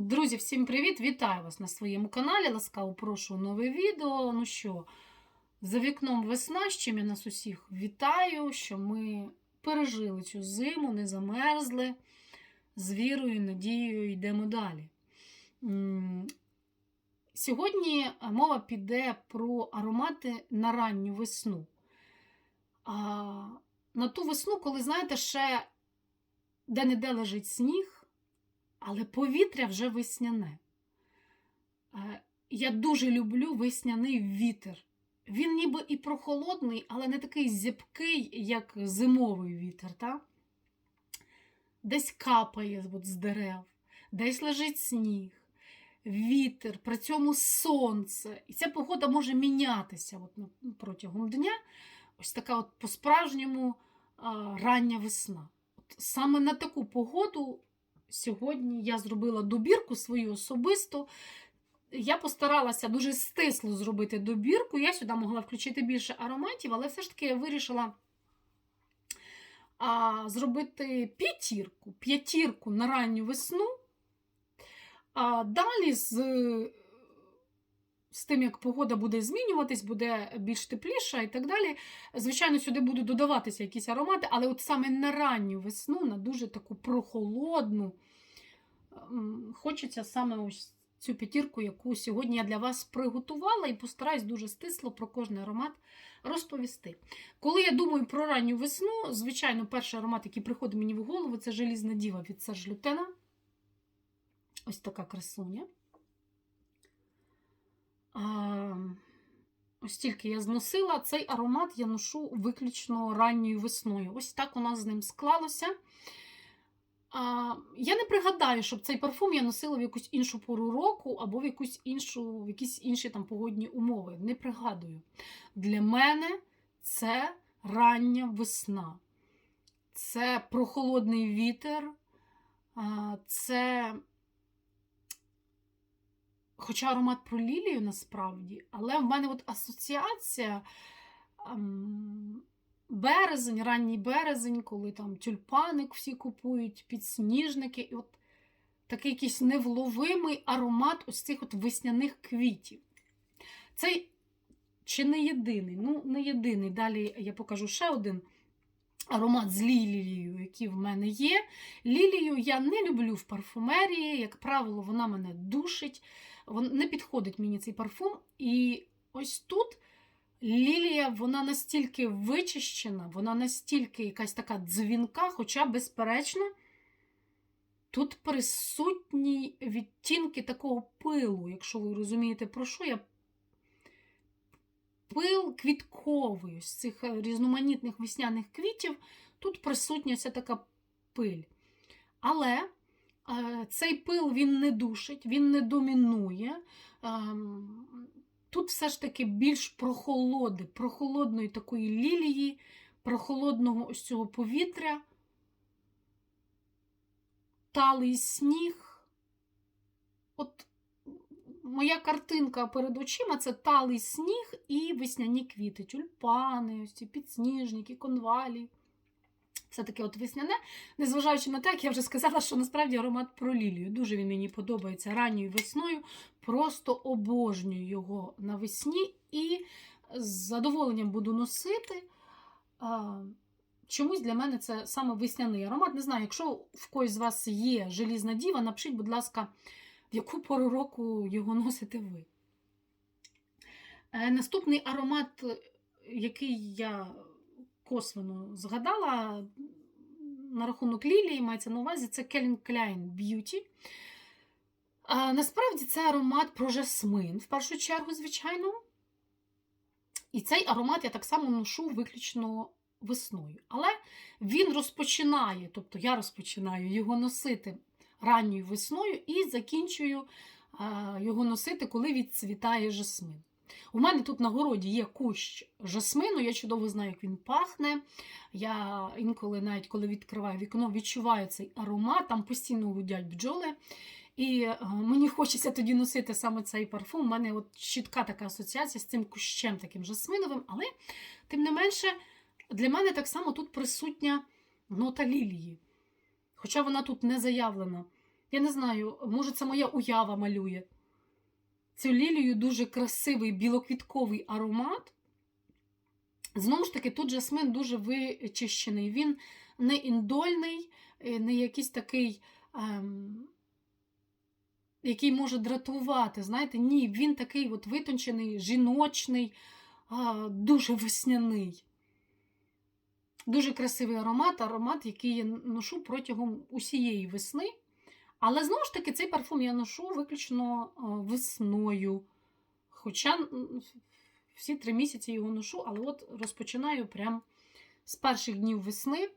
Друзі, всім привіт! Вітаю вас на своєму каналі. Ласкаво прошу нове відео. Ну що, за вікном весна, з чим я нас усіх вітаю, що ми пережили цю зиму, не замерзли. З вірою надією йдемо далі. Сьогодні мова піде про аромати на ранню весну. На ту весну, коли, знаєте, ще де-не-де лежить сніг. Але повітря вже весняне. Е, Я дуже люблю весняний вітер. Він ніби і прохолодний, але не такий зябкий, як зимовий вітер. Та? Десь капає от з дерев, десь лежить сніг, вітер, при цьому сонце. І ця погода може мінятися от, ну, протягом дня. Ось така от по-справжньому рання весна. От саме на таку погоду сьогодні я зробила добірку свою особисту. Я постаралася дуже стисло зробити добірку. Я сюди могла включити більше ароматів, але все ж таки я вирішила а, зробити п'ятірку, п'ятірку на ранню весну. А далі з, з тим, як погода буде змінюватись, буде більш тепліша і так далі. Звичайно, сюди будуть додаватися якісь аромати, але от саме на ранню весну, на дуже таку прохолодну, хочеться саме ось цю п'ятірку, яку сьогодні я для вас приготувала, і постараюсь дуже стисло про кожний аромат розповісти. Коли я думаю про ранню весну, звичайно, перший аромат, який приходить мені в голову, це желізна діва від Серж Лютена. Ось така красуня. Тільки я зносила, цей аромат я ношу виключно ранньою весною. Ось так у нас з ним склалося. А, я не пригадаю, щоб цей парфум я носила в якусь іншу пору року або в якусь іншу, в якісь інші там погодні умови. Не пригадую. Для мене це рання весна. Це прохолодний вітер, це. Хоча аромат про лілію насправді, але в мене от асоціація ем, березень, ранній березень, коли там тюльпаник всі купують, підсніжники, і от такий якийсь невловимий аромат ось цих от весняних квітів. Цей чи не єдиний, ну, не єдиний. Далі я покажу ще один аромат з лілією, який в мене є. Лілію я не люблю в парфумерії, як правило, вона мене душить. Не підходить мені цей парфум. І ось тут лілія, вона настільки вичищена, вона настільки якась така дзвінка, хоча, безперечно, тут присутні відтінки такого пилу, якщо ви розумієте, про що я. Пил квітковий, ось цих різноманітних весняних квітів, тут присутня ця така пиль. Але цей пил він не душить, він не домінує. Ем, Тут все ж таки більш прохолоди, прохолодної такої лілії, прохолодного ось цього повітря, талий сніг. От моя картинка перед очима це талий сніг і весняні квіти, тюльпани, ось ці підсніжники, конвалі. Все таке от весняне, незважаючи на те, як я вже сказала, що насправді аромат про лілію. Дуже він мені подобається ранньою весною. Просто обожнюю його навесні і з задоволенням буду носити. Чомусь для мене це саме весняний аромат. Не знаю, якщо в когось з вас є желізна діва, напишіть, будь ласка, в яку пору року його носите ви. Е, Наступний аромат, який я косвенно згадала на рахунок лілії, мається на увазі, це Calvin Klein Beauty. Насправді це аромат про жасмин, в першу чергу, звичайно. І цей аромат я так само ношу виключно весною. Але він розпочинає, тобто я розпочинаю його носити ранньою весною і закінчую його носити, коли відцвітає жасмин. У мене тут на городі є кущ жасмину, я чудово знаю, як він пахне. Я інколи, навіть коли відкриваю вікно, відчуваю цей аромат, там постійно гудять бджоли. І е, мені хочеться тоді носити саме цей парфум. У мене от чітка така асоціація з цим кущем таким жасминовим, але тим не менше, для мене так само тут присутня нота лілії. Хоча вона тут не заявлена Я не знаю, може, це моя уява малює. Цю лілію дуже красивий білоквітковий аромат. Знову ж таки, тут жасмин дуже вичищений. Він не індольний, е, не якийсь такий, ем, який може дратувати. Знаєте, ні, він такий от витончений, жіночний, а, дуже весняний. Дуже красивий аромат, аромат, який я ношу протягом усієї весни. Але знову ж таки, цей парфум я ношу виключно е, весною. Хоча всі три місяці його ношу, але от розпочинаю прямо з перших днів весни.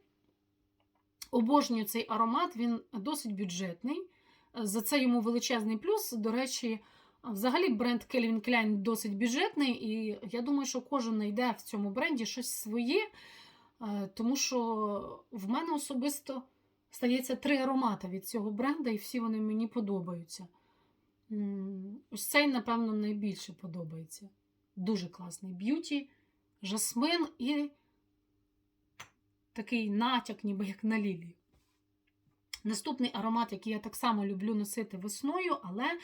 Обожнюю цей аромат, він досить бюджетний. За це йому величезний плюс. До речі, взагалі бренд Calvin Klein досить бюджетний, і я думаю, що кожен знайде в цьому бренді щось своє, е, тому що в мене особисто стається три аромати від цього бренда, і всі вони мені подобаються. Ось цей, напевно, найбільше подобається. Дуже класний б'юті, жасмин і такий натяк, ніби як на лілію. Наступний аромат, який я так само люблю носити весною, але е,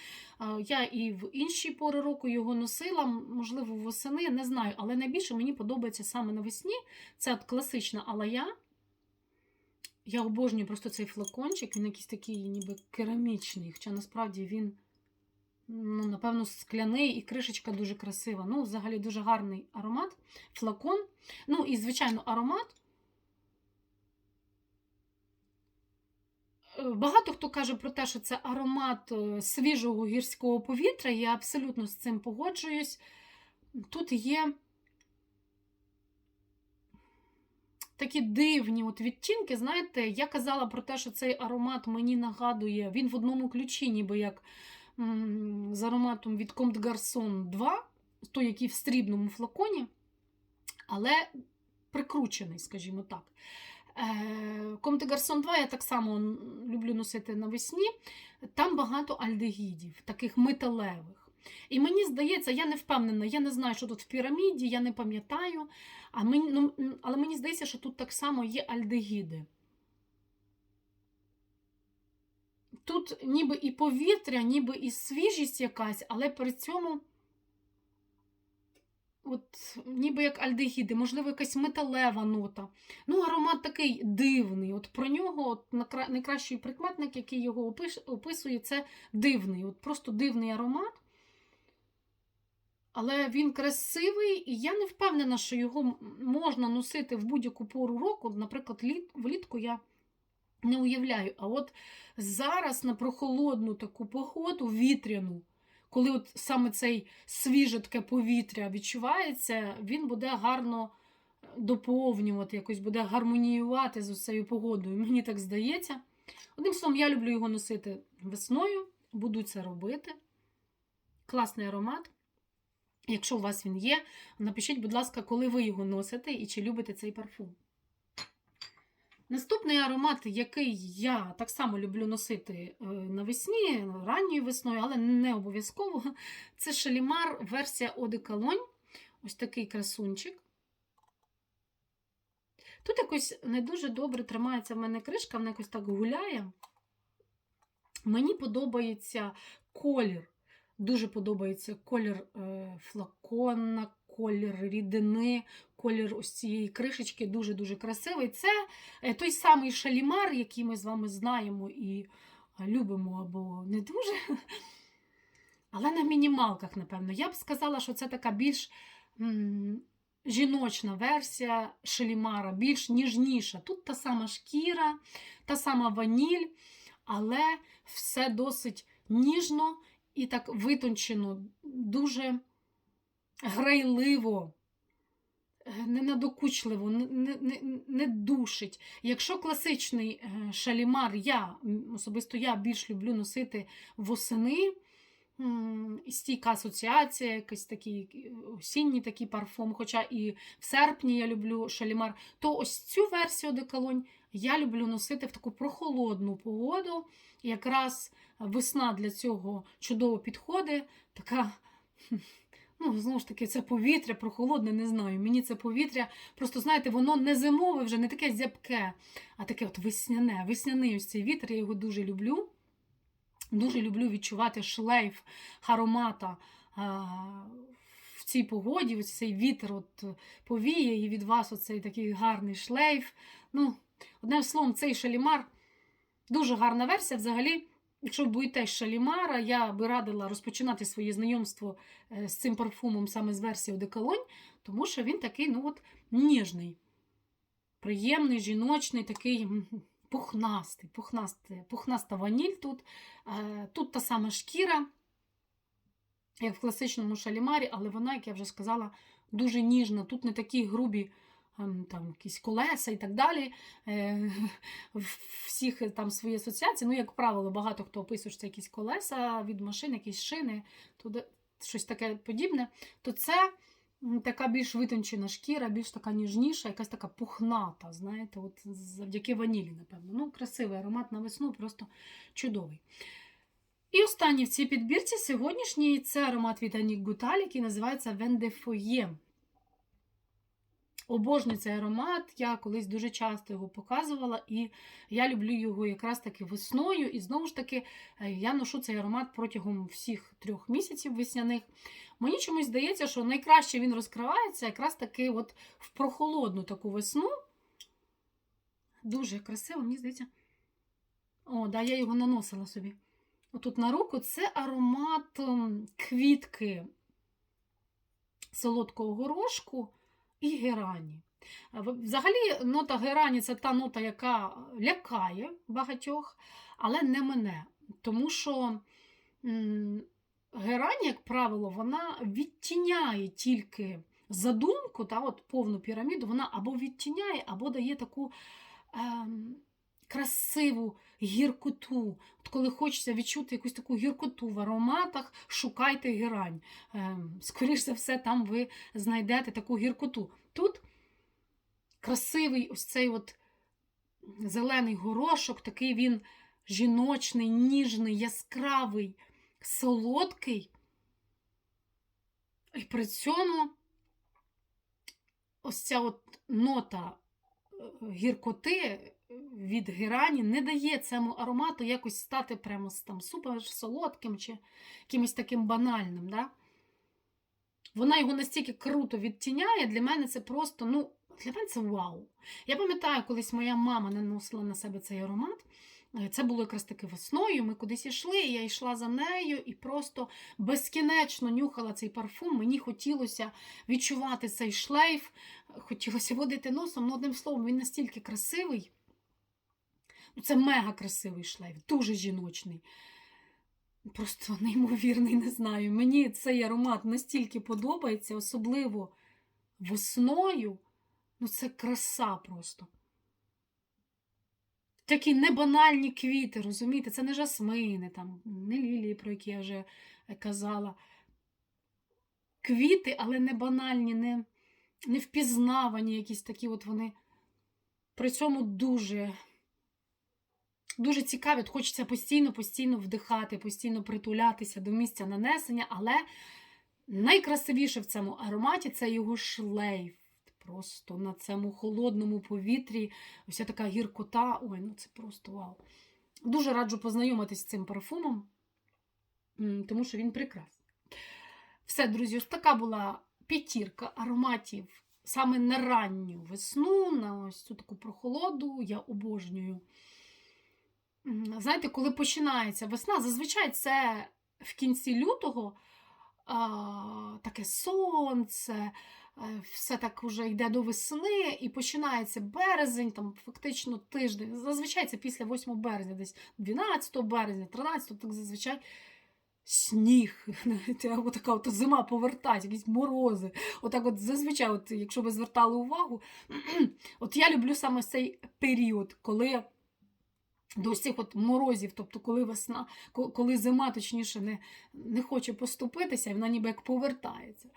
я і в інші пори року його носила, можливо, восени, не знаю. Але найбільше мені подобається саме навесні. Це от класична алая. Я обожнюю просто цей флакончик, він якийсь такий ніби керамічний, хоча насправді він, ну, напевно, скляний і кришечка дуже красива. Ну, взагалі дуже гарний аромат, флакон. Ну, і, звичайно, аромат. Е, Багато хто каже про те, що це аромат е, свіжого гірського повітря. Я абсолютно з цим погоджуюсь. Тут є такі дивні от відтінки. Знаєте, я казала про те, що цей аромат мені нагадує, він в одному ключі, ніби як м, з ароматом від Comte Garçon 2, той, який в стрібному флаконі, але прикручений, скажімо так. Comte Garçon 2 я так само люблю носити навесні. Там багато альдегідів, таких металевих. І мені здається, я не впевнена, я не знаю, що тут в піраміді, я не пам'ятаю. А мені, ну, але мені здається, що тут так само є альдегіди. Тут ніби і повітря, ніби і свіжість якась, але при цьому от, ніби як альдегіди, можливо, якась металева нота. Ну, аромат такий дивний. От Про нього от, найкращий прикметник, який його описує, це дивний. От Просто дивний аромат. Але він красивий, і я не впевнена, що його можна носити в будь-яку пору року. Наприклад, літ, влітку я не уявляю. А от зараз на прохолодну таку погоду, вітряну, коли от саме цей свіже таке повітря відчувається, він буде гарно доповнювати, якось буде гармоніювати з цією погодою. Мені так здається. Одним словом, я люблю його носити весною, буду це робити. Класний аромат. Якщо у вас він є, напишіть, будь ласка, коли ви його носите і чи любите цей парфум. Наступний аромат, який я так само люблю носити е, навесні, ранньою весною, але не обов'язково, це Шалімар версія de Ось такий красунчик. Тут якось не дуже добре тримається в мене кришка, вона якось так гуляє. Мені подобається колір. Дуже подобається колір е, флакона, колір рідини, колір ось цієї кришечки дуже-дуже красивий. Це е, той самий шалімар, який ми з вами знаємо і е, любимо або не дуже. Але на мінімалках, напевно. Я б сказала, що це така більш жіночна версія шалімара, більш ніжніша. Тут та сама шкіра, та сама ваніль, але все досить ніжно і так витончено, дуже грайливо, е, ненадокучливо, не, не, не, душить. Якщо класичний е, шалімар, я особисто я більш люблю носити восени. Стійка асоціація, якийсь такий е, осінній такий парфум, хоча і в серпні я люблю шалімар, то ось цю версію деколонь я люблю носити в таку прохолодну погоду. Якраз весна для цього чудово підходить. Така, ну, знову ж таки, це повітря прохолодне, не знаю. Мені це повітря, просто, знаєте, воно не зимове вже, не таке зябке, а таке от весняне. Весняний ось цей вітер, я його дуже люблю. Дуже люблю відчувати шлейф аромата в цій погоді. Ось цей вітер от повіє, і від вас оцей такий гарний шлейф. Ну, Одним словом, цей шалімар дуже гарна версія. Взагалі, якщо ви боїтесь шалімара, я би радила розпочинати своє знайомство е, з цим парфумом саме з версії Деколонь, тому що він такий ну от, ніжний, приємний, жіночний, такий пухнастий, пухнастий, пухнаста ваніль тут. Е, тут та сама шкіра, як в класичному шалімарі, але вона, як я вже сказала, дуже ніжна. Тут не такі грубі ем, там, якісь колеса і так далі. Е, всіх там свої асоціації. Ну, як правило, багато хто описує, що це якісь колеса від машин, якісь шини, туди щось таке подібне. То це така більш витончена шкіра, більш така ніжніша, якась така пухната, знаєте, от завдяки ванілі, напевно. Ну, красивий аромат на весну, просто чудовий. І останній в цій підбірці сьогоднішній це аромат від Анік Гуталь, який називається Вендефоє. Обожнюю цей аромат, я колись дуже часто його показувала, і я люблю його якраз таки весною. І знову ж таки, е, я ношу цей аромат протягом всіх трьох місяців весняних. Мені чомусь здається, що найкраще він розкривається якраз таки от в прохолодну таку весну. Дуже красиво, мені здається. О, да, я його наносила собі. Отут на руку це аромат квітки солодкого горошку і герані. Взагалі, нота герані це та нота, яка лякає багатьох, але не мене. Тому що герані, як правило, вона відтіняє тільки задумку, та, от повну піраміду, вона або відтіняє, або дає таку. Ем, красиву гіркоту. От Коли хочеться відчути якусь таку гіркоту в ароматах, шукайте герань. Ем, Скоріше за все, там ви знайдете таку гіркоту. Тут красивий ось цей от зелений горошок, такий він жіночний, ніжний, яскравий, солодкий. І при цьому ось ця от нота е, гіркоти від герані не дає цьому аромату якось стати прямо там супер солодким чи якимось таким банальним. Да? Вона його настільки круто відтіняє, для мене це просто, ну, для мене це вау. Я пам'ятаю, колись моя мама наносила на себе цей аромат. Е, це було якраз таки весною. Ми кудись йшли, я йшла за нею і просто безкінечно нюхала цей парфум. Мені хотілося відчувати цей шлейф, хотілося водити носом. Ну, одним словом, він настільки красивий. Ну, це мега красивий шлейф, дуже жіночний. Просто неймовірний, не знаю. Мені цей аромат настільки подобається, особливо весною. Ну, це краса просто. Такі небанальні квіти, розумієте? Це не жасмини, там, не лілії, про які я вже казала. Квіти, але не банальні, не, не впізнавані якісь такі от вони. При цьому дуже дуже цікаві, хочеться постійно-постійно вдихати, постійно притулятися до місця нанесення, але найкрасивіше в цьому ароматі це його шлейф. Просто на цьому холодному повітрі. Ось така гіркота. Ой, ну це просто вау. Дуже раджу познайомитись з цим парфумом, тому що він прекрасний. Все, друзі, ось така була п'ятірка ароматів саме на ранню весну, на ось цю таку прохолоду. Я обожнюю знаєте, коли починається весна, зазвичай це в кінці лютого а, таке сонце, все так вже йде до весни, і починається березень, там фактично тиждень. Зазвичай це після 8 березня, десь 12 березня, 13, так зазвичай. Сніг, або така от зима повертається, якісь морози. Отак от зазвичай, от, якщо ви звертали увагу, от я люблю саме цей період, коли до цих от морозів, тобто коли весна, коли зима, точніше, не не хоче поступитися, і вона ніби як повертається.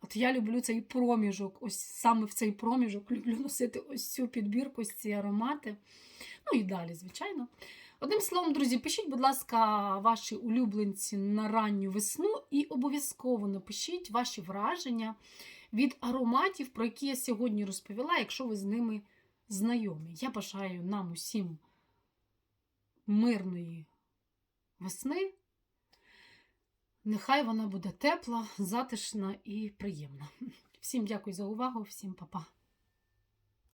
От я люблю цей проміжок, ось саме в цей проміжок люблю носити ось цю підбірку, ось ці аромати. Ну і далі, звичайно. Одним словом, друзі, пишіть, будь ласка, ваші улюбленці на ранню весну, і обов'язково напишіть ваші враження від ароматів, про які я сьогодні розповіла, якщо ви з ними знайомі. Я бажаю нам усім мирної весни. Нехай вона буде тепла, затишна і приємна. Всім дякую за увагу, всім па-па.